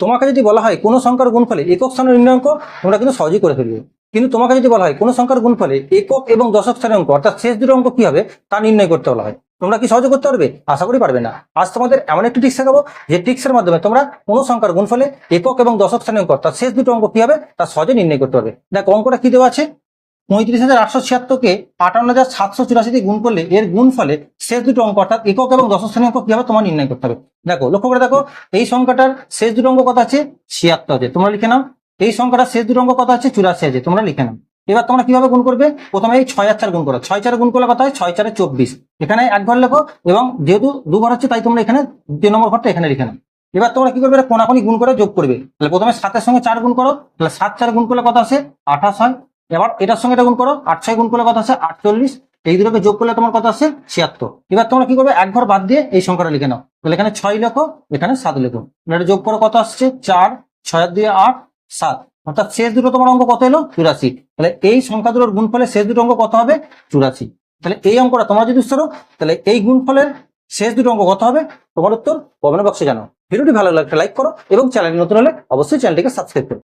তোমাকে যদি বলা হয় কোনো সংখ্যার গুণফলে একক স্থানের নির্ণয় অঙ্ক, তোমরা কিন্তু সহজেই করে ফেলবে। কিন্তু তোমাকে যদি বলা হয় কোনো সংখ্যার গুণফলে একক এবং দশক স্থানের অঙ্ক, অর্থাৎ শেষ দুটো অঙ্ক কি হবে, তা নির্ণয় করতে বলা হয়। তোমরা কি সহজে করতে পারবে? আশা করি পারবে না। আজ তোমাদের এমন একটি টিক্স শেখাবো, যে টিক্সের মাধ্যমে তোমরা কোনো সংখ্যার গুণফলে একক এবং দশক স্থানের অঙ্ক, অর্থাৎ শেষ দুটো অঙ্ক কি হবে, তা সহজে নির্ণয় করতে পারবে। দেখো, অঙ্কটা কি দেওয়া আছে? পঁয়ত্রিশ হাজার আটশো ছিয়াত্তরকে আটান্ন হাজার সাতশো চুরাশি দিয়ে গুণ করলে এর গুণ ফলে শেষ দুটো অঙ্ক অর্থাৎ একক এবং শ্রেণি অঙ্ক কি হবে তোমার নির্ণয় করতে হবে? দেখো, লক্ষ্য করে দেখো, এই সংখ্যাটার শেষ দুটো অঙ্ক কত আছে ছিয়াত্তর আছে তোমরা লিখে নাও, এই সংখ্যাটার শেষ দুটো অঙ্ক কত আছে চুরাশি আছে তোমরা লিখে নাও। এবার তোমরা কীভাবে গুণ করবে? প্রথমে এই ছয় আর চার গুণ করো। ছয় চার গুণ করলে কত হয়? ছয় চারে চব্বিশ। এখানে এক ঘর লেখো এবং যেহেতু দুবার হচ্ছে, তাই তোমরা এখানে দ্বিতীয় নম্বর ঘরটা এখানে লিখে নাও। এবার তোমরা কি করবে? কোনাকুনি গুণ করে যোগ করবে। তাহলে প্রথমে সাতের সঙ্গে চার গুণ করো। তাহলে সাত চার গুণ করলে কত আসে? আঠাশ হয়। এবার এটার সঙ্গে এটা গুণ করো, আট ছয় গুণ করলে কত আছে আটচল্লিশ। এই দুটোকে যোগ করলে তোমার কত আছে ছিয়াত্তর। এবার তোমরা কি করবে? এক ঘর বাদ দিয়ে এই সংখ্যাটা লিখে নাও। তাহলে এখানে ছয় লেখো, এখানে সাত লেখো। এটা যোগ করো কত আসছে? চার, ছয় দিয়ে আট, সাত। অর্থাৎ শেষ দুটো তোমার অঙ্ক কত এলো? চুরাশি। তাহলে এই সংখ্যা দুটোর গুণ ফলে শেষ দুটো অঙ্ক কত হবে? চুরাশি। তাহলে এই অঙ্কটা তোমরা যদি উত্তর তাহলে এই গুণ গুণফলের শেষ দুটো অঙ্ক কত হবে? তোমার উত্তর কমেন্ট বক্সে জানাও। ভিডিওটি ভালো লাগলে লাইক করো এবং চ্যানেলটি নতুন হলে অবশ্যই চ্যানেলটিকে সাবস্ক্রাইব করো।